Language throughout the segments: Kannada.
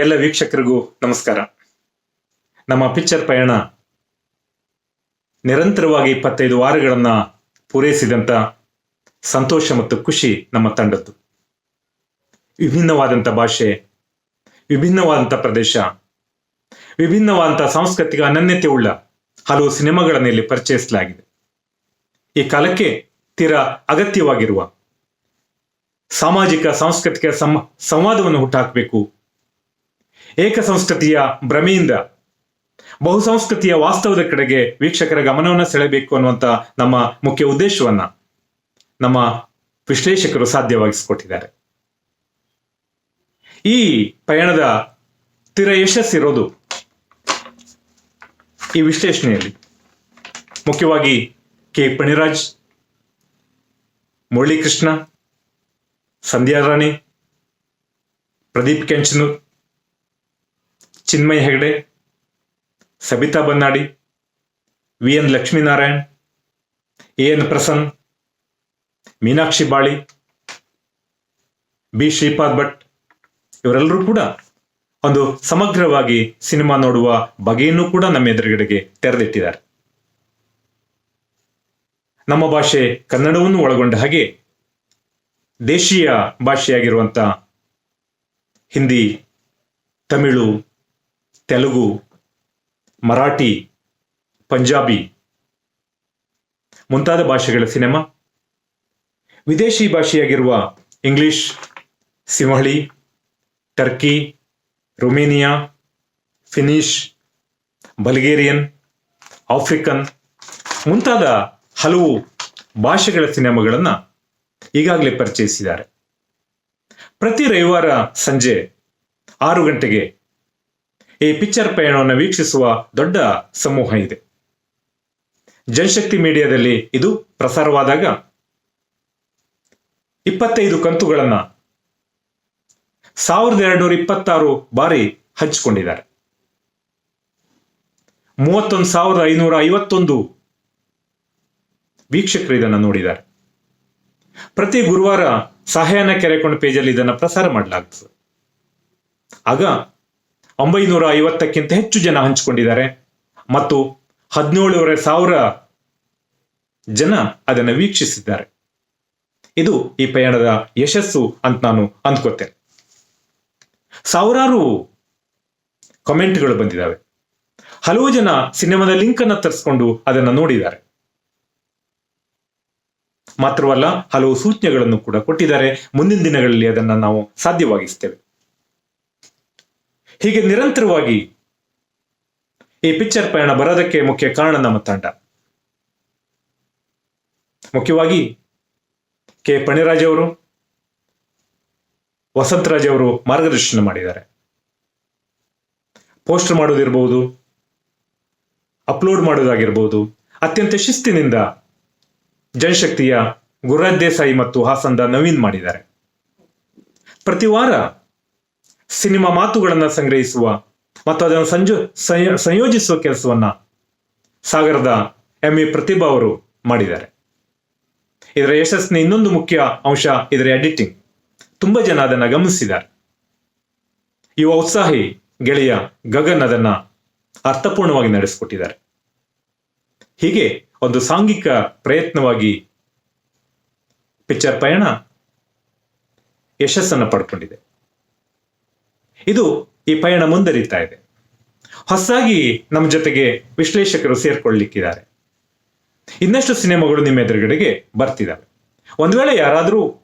ಎಲ್ಲ ವೀಕ್ಷಕರಿಗೂ ನಮಸ್ಕಾರ. ನಮ್ಮ ಪಿಕ್ಚರ್ ಪಯಣ ನಿರಂತರವಾಗಿ ಇಪ್ಪತ್ತೈದು ವಾರಗಳನ್ನ ಪೂರೈಸಿದಂತ ಸಂತೋಷ ಮತ್ತು ಖುಷಿ ನಮ್ಮ ತಂಡದ್ದು. ವಿಭಿನ್ನವಾದಂಥ ಭಾಷೆ ವಿಭಿನ್ನವಾದಂಥ ಪ್ರದೇಶ ವಿಭಿನ್ನವಾದಂಥ ಸಾಂಸ್ಕೃತಿಕ ಅನನ್ಯತೆ ಉಳ್ಳ ಹಲವು ಸಿನಿಮಾಗಳನ್ನು ಇಲ್ಲಿ ಪರಿಚಯಿಸಲಾಗಿದೆ. ಈ ಕಾಲಕ್ಕೆ ತೀರಾ ಅಗತ್ಯವಾಗಿರುವ ಸಾಮಾಜಿಕ, ಸಾಂಸ್ಕೃತಿಕ ಸಂವಾದವನ್ನು ಹುಟ್ಟುಹಾಕಬೇಕು ಏಕ ಸಂಸ್ಕೃತಿಯ ಭ್ರಮೆಯಿಂದ, ಬಹುಸಂಸ್ಕೃತಿಯ ವಾಸ್ತವದ ಕಡೆಗೆ ವೀಕ್ಷಕರ ಗಮನವನ್ನು ಸೆಳೆಯಬೇಕು ಅನ್ನುವಂಥ ನಮ್ಮ ಮುಖ್ಯ ಉದ್ದೇಶವನ್ನ ನಮ್ಮ ವಿಶ್ಲೇಷಕರು ಸಾಧ್ಯವಾಗಿಸಿಕೊಟ್ಟಿದ್ದಾರೆ. ಈ ಪಯಣದ ತೀರ ಯಶಸ್ಸಿರೋದು ಈ ವಿಶ್ಲೇಷಣೆಯಲ್ಲಿ. ಮುಖ್ಯವಾಗಿ K Paniraj, Muralikrishna, Sandhya Rani, Pradeep Kenchanur Chinmay Hegde, Sabitha Bannadi V N Lakshminarayan A N Prasan Meenakshi Bali, B. Shripad Bhat, ಇವರೆಲ್ಲರೂ ಕೂಡ ಒಂದು ಸಮಗ್ರವಾಗಿ ಸಿನಿಮಾ ನೋಡುವ ಬಗೆಯನ್ನು ಕೂಡ ನಮ್ಮ ಎದುರುಗಡೆಗೆ ತೆರೆದಿಟ್ಟಿದ್ದಾರೆ. ನಮ್ಮ ಭಾಷೆ ಕನ್ನಡವನ್ನು ಒಳಗೊಂಡ ಹಾಗೆ ದೇಶೀಯ ಭಾಷೆಯಾಗಿರುವಂಥ ಹಿಂದಿ, ತಮಿಳು ತೆಲುಗು, ಮರಾಠಿ, ಪಂಜಾಬಿ ಮುಂತಾದ ಭಾಷೆಗಳ ಸಿನಿಮಾ. ವಿದೇಶಿ ಭಾಷೆಯಾಗಿರುವ English, Sinhali, Turkey, Romania, Finnish, Bulgarian, African ಮುಂತಾದ ಹಲವು ಭಾಷೆಗಳ ಸಿನಿಮಾಗಳನ್ನು ಈಗಾಗಲೇ ಪರಿಚಯಿಸಿದ್ದಾರೆ. ಪ್ರತಿ ರವಿವಾರ ಸಂಜೆ ಆರು ಗಂಟೆಗೆ ಈ ಪಿಕ್ಚರ್ ಪಯಣವನ್ನು ವೀಕ್ಷಿಸುವ ದೊಡ್ಡ ಸಮೂಹ ಇದೆ. ಜನಶಕ್ತಿ ಮೀಡಿಯಾದಲ್ಲಿ ಇದು ಪ್ರಸಾರವಾದಾಗ ಇಪ್ಪತ್ತೈದು ಕಂತುಗಳನ್ನ ಸಾವಿರದ ಎರಡುನೂರ ಇಪ್ಪತ್ತಾರು ಬಾರಿ ಹಂಚಿಕೊಂಡಿದ್ದಾರೆ. ಮೂವತ್ತೊಂದು ಸಾವಿರದ ಐನೂರ ಐವತ್ತೊಂದು ವೀಕ್ಷಕರು ಇದನ್ನು ನೋಡಿದ್ದಾರೆ. ಪ್ರತಿ ಗುರುವಾರ ಸಹಾಯನ ಕೆರೆಕೊಂಡ ಪೇಜಲ್ಲಿ ಇದನ್ನು ಪ್ರಸಾರ ಮಾಡಲಾಗ್ತದೆ. ಆಗ ಒಂಬೈನೂರ ಐವತ್ತಕ್ಕಿಂತ ಹೆಚ್ಚು ಜನ ಹಂಚಿಕೊಂಡಿದ್ದಾರೆ. ಮತ್ತು ಹದಿನೇಳುವರೆ ಸಾವಿರ ಜನ ಅದನ್ನು ವೀಕ್ಷಿಸಿದ್ದಾರೆ. ಇದು ಈ ಪಯಣದ ಯಶಸ್ಸು ಅಂತ ನಾನು ಅಂದ್ಕೋತೇನೆ. ಸಾವಿರಾರು ಕಮೆಂಟ್ಗಳು ಬಂದಿದ್ದಾವೆ. ಹಲವು ಜನ ಸಿನಿಮಾದ ಲಿಂಕ್ ಅನ್ನ ತರಿಸ್ಕೊಂಡು ಅದನ್ನು ನೋಡಿದ್ದಾರೆ. ಮಾತ್ರವಲ್ಲ, ಹಲವು ಸೂಚನೆಗಳನ್ನು ಕೂಡ ಕೊಟ್ಟಿದ್ದಾರೆ. ಮುಂದಿನ ದಿನಗಳಲ್ಲಿ ಅದನ್ನು ನಾವು ಸಾಧ್ಯವಾಗಿಸ್ತೇವೆ. ಹೀಗೆ ನಿರಂತರವಾಗಿ ಈ ಪಿಕ್ಚರ್ ಪಯಣ ಬರೋದಕ್ಕೆ ಮುಖ್ಯ ಕಾರಣ ನಮ್ಮ ತಂಡ. ಮುಖ್ಯವಾಗಿ ಕೆ ಪಣಿರಾಜ್ ಅವರು, ವಸಂತರಾಜ್ ಅವರು ಮಾರ್ಗದರ್ಶನ ಮಾಡಿದ್ದಾರೆ. ಪೋಸ್ಟರ್ ಮಾಡೋದಿರ್ಬೋದು ಅಪ್ಲೋಡ್ ಮಾಡೋದಾಗಿರ್ಬೋದು ಅತ್ಯಂತ ಶಿಸ್ತಿನಿಂದ ಜನಶಕ್ತಿಯ ಗುರುರಾಜ್ ದೇಸಾಯಿ ಮತ್ತು ಹಾಸನದ ನವೀನ್ ಮಾಡಿದ್ದಾರೆ. ಪ್ರತಿ ವಾರ ಸಿನಿಮಾ ಮಾತುಗಳನ್ನು ಸಂಗ್ರಹಿಸುವ ಮತ್ತು ಅದನ್ನು ಸಂಜು ಸಂಯೋಜಿಸುವ ಕೆಲಸವನ್ನ ಸಾಗರದ ಎಂ ಎ ಪ್ರತಿಭಾ ಅವರು ಮಾಡಿದ್ದಾರೆ. ಇದರ ಯಶಸ್ಸಿನ ಇನ್ನೊಂದು ಮುಖ್ಯ ಅಂಶ ಇದರ ಎಡಿಟಿಂಗ್ ತುಂಬಾ ಜನ ಅದನ್ನು ಗಮನಿಸಿದ್ದಾರೆ. ಯುವ ಉತ್ಸಾಹಿ ಗೆಳೆಯ ಗಗನ್ ಅದನ್ನ ಅರ್ಥಪೂರ್ಣವಾಗಿ ನಡೆಸಿಕೊಟ್ಟಿದ್ದಾರೆ. ಹೀಗೆ ಒಂದು ಸಾಂಘಿಕ ಪ್ರಯತ್ನವಾಗಿ ಪಿಕ್ಚರ್ ಪಯಣ ಯಶಸ್ಸನ್ನು ಪಡ್ಕೊಂಡಿದೆ. ಇದು ಈ ಪಯಣ ಮುಂದರಿತಾ ಇದೆ. ಹೊಸಾಗಿ ನಮ್ಮ ಜೊತೆಗೆ ವಿಶ್ಲೇಷಕರು ಸೇರ್ಕೊಳ್ಳಿಕ್ಕಿದ್ದಾರೆ. ಇನ್ನಷ್ಟು ಸಿನಿಮಾಗಳು ನಿಮ್ಮ ಎದುರುಗಡೆಗೆ ಬರ್ತಿದ್ದಾವೆ ಒಂದು ವೇಳೆ ಯಾರಾದರೂ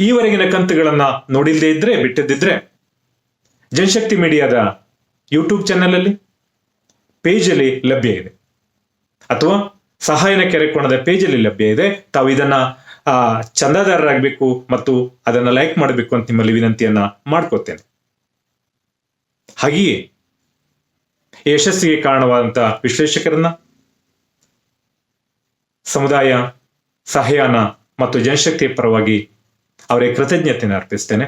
ಈವರೆಗಿನ ಕಂತುಗಳನ್ನ ನೋಡಿಲ್ಲದೆ ಇದ್ರೆ ಬಿಟ್ಟದಿದ್ರೆ ಜನಶಕ್ತಿ ಮೀಡಿಯಾದ ಯೂಟ್ಯೂಬ್ ಚಾನೆಲ್ ಅಲ್ಲಿ ಪೇಜ್ ಅಲ್ಲಿ ಲಭ್ಯ ಇದೆ. ಅಥವಾ ಸಹಾಯನ ಕೆರೆಕೋಣದ ಪೇಜಲ್ಲಿ ಲಭ್ಯ ಇದೆ. ತಾವು ಇದನ್ನ ಆ, ಚಂದಾದಾರರಾಗಬೇಕು ಮತ್ತು ಅದನ್ನ ಲೈಕ್ ಮಾಡಬೇಕು ಅಂತ ನಿಮ್ಮಲ್ಲಿ ವಿನಂತಿಯನ್ನ ಮಾಡ್ಕೋತೇನೆ. ಹಾಗೆಯೇ ಯಶಸ್ಸಿಗೆ ಕಾರಣವಾದಂತಹ ವಿಶ್ಲೇಷಕರನ್ನ ಸಮುದಾಯ ಸಹಯಾನ ಮತ್ತು ಜನಶಕ್ತಿಯ ಪರವಾಗಿ ಅವರೇ ಕೃತಜ್ಞತೆಯನ್ನು ಅರ್ಪಿಸ್ತೇನೆ.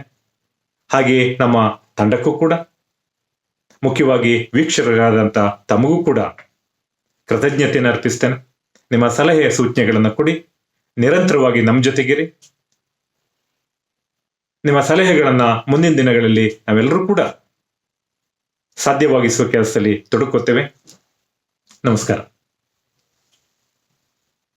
ಹಾಗೆಯೇ ನಮ್ಮ ತಂಡಕ್ಕೂ ಕೂಡ ಮುಖ್ಯವಾಗಿ ವೀಕ್ಷಕರಾದಂಥ ತಮಗೂ ಕೂಡ ಕೃತಜ್ಞತೆಯನ್ನು ಅರ್ಪಿಸ್ತೇನೆ. ನಿಮ್ಮ ಸಲಹೆಯ ಸೂಚನೆಗಳನ್ನು ಕೊಡಿ. ನಿರಂತರವಾಗಿ ನಮ್ಮ ಜೊತೆಗಿರಿ. ನಿಮ್ಮ ಸಲಹೆಗಳನ್ನ ಮುಂದಿನ ದಿನಗಳಲ್ಲಿ ನಾವೆಲ್ಲರೂ ಕೂಡ ಸಾಧ್ಯವಾಗಿಸುವ ಕೆಲಸದಲ್ಲಿ ತೊಡಗುತ್ತೇವೆ ನಮಸ್ಕಾರ.